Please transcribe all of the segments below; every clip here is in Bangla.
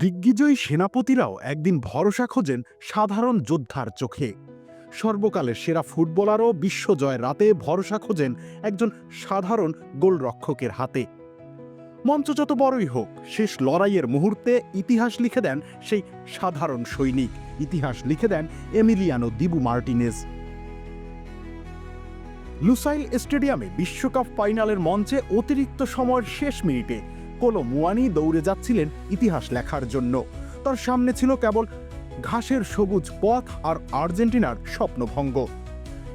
দিগ্বিজয়ী সেনাপতিরাও একদিন ভরসা খোঁজেন সাধারণ যোদ্ধার চোখে। সর্বকালের সেরা ফুটবলারও বিশ্বজয় রাতে ভরসা খোঁজেন একজন সাধারণ গোলরক্ষকের হাতে। মঞ্চ যত বড়ই হোক, শেষ লড়াইয়ের মুহূর্তে ইতিহাস লিখে দেন সেই সাধারণ সৈনিক। ইতিহাস লিখে দেন এমিলিয়ানো দিবু মার্টিনেজ। লুসাইল স্টেডিয়ামে বিশ্বকাপ ফাইনালের মঞ্চে অতিরিক্ত সময়ের শেষ মিনিটে কোলো মুয়ানি দৌড়ে যাচ্ছিলেন ইতিহাস লেখার জন্য। তার সামনে ছিল কেবল ঘাসের সবুজ পথ আর আর্জেন্টিনার স্বপ্নভঙ্গ।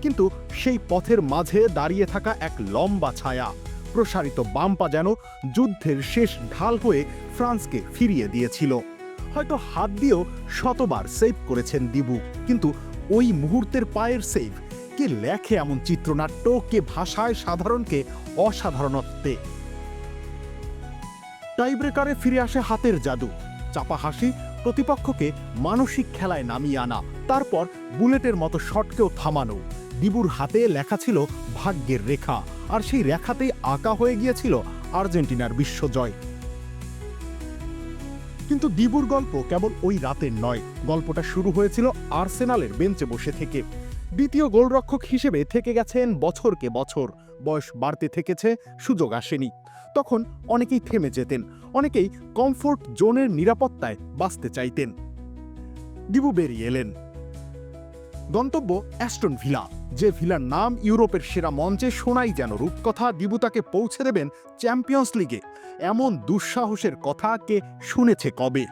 কিন্তু সেই পথের মাঝে দাঁড়িয়ে থাকা এক লম্বা ছায়া, প্রসারিত বাম্পা যেন যুদ্ধের শেষ ঢাল হয়ে ফ্রান্সকে ফিরিয়ে দিয়েছিল। হয়তো হাত দিয়েও শতবার সেভ করেছেন দিবু কিন্তু ওই মুহূর্তের পায়ের সেভ, কে লেখে এমন চিত্রনাট্য, কে ভাষায় সাধারণকে অসাধারণত্বে। টাইব্রেকারে ফিরে আসে হাতের জাদু। চাপা হাসি প্রতিপক্ষকে মানসিক খেলায় নামিয়ে আনা, তারপর বুলেটের মতো শটকেও থামানো। দিবুর হাতে লেখা ছিল ভাগ্যের রেখা, আর সেই রেখাতেই আঁকা হয়ে গিয়েছিল আর্জেন্টিনার বিশ্বজয়। কিন্তু দিবুর গল্প কেবল ওই রাতের নয়, গল্পটা শুরু হয়েছিল আর্সেনালের বেঞ্চে বসে থেকে। দ্বিতীয় গোলরক্ষক হিসেবে থেকে গেছেন বছরকে বছর। বয়স বাড়তে থেকেছে, সুযোগ আসেনি। তখন অনেকেই থেমে যেতেন, অনেকেই কমফোর্ট জোনের নিরাপত্তায় বাঁচতে চাইতেন। দিবু বেরিয়ে এলেন। গন্তব্য অ্যাস্টন ভিলা, যে ভিলার নাম ইউরোপের সেরা মঞ্চে শোনাই যেন রূপকথা দিবু তাকে পৌঁছে দেবেন চ্যাম্পিয়ন্স লিগে। এমন দুঃসাহসের কথা কে শুনেছে কবে?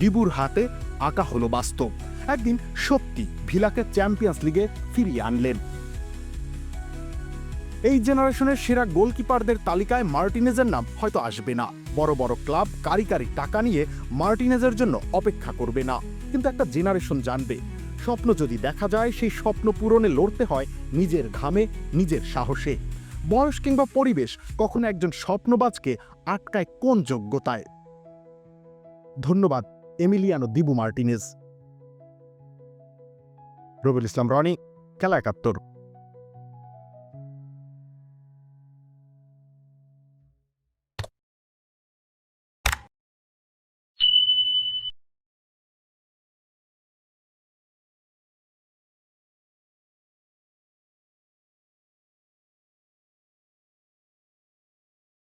ডিবুর হাতে আঁকা হলো বাস্তব। একদিন সত্যি ভিলাকে চ্যাম্পিয়ন্স লিগে ফিরিয়ে আনলেন। এই জেনারেশনের সেরা গোলকিপারদের তালিকায় মার্টিনেজের নাম হয়তো আসবে না। বড় বড় ক্লাব কারি কারি টাকা নিয়ে মার্টিনেজের জন্য অপেক্ষা করবে না। কিন্তু একটা জেনারেশন জানবে, স্বপ্ন যদি দেখা যায়, সেই স্বপ্ন পূরণে লড়তে হয় নিজের ঘামে, নিজের সাহসে। বয়স কিংবা পরিবেশ কখনো একজন স্বপ্নবাজকে আটকায় কোন যোগ্যতায়? ধন্যবাদ, Emiliano Dibu Martinez. Rabiul Islam Rony খেলা একাত্তর।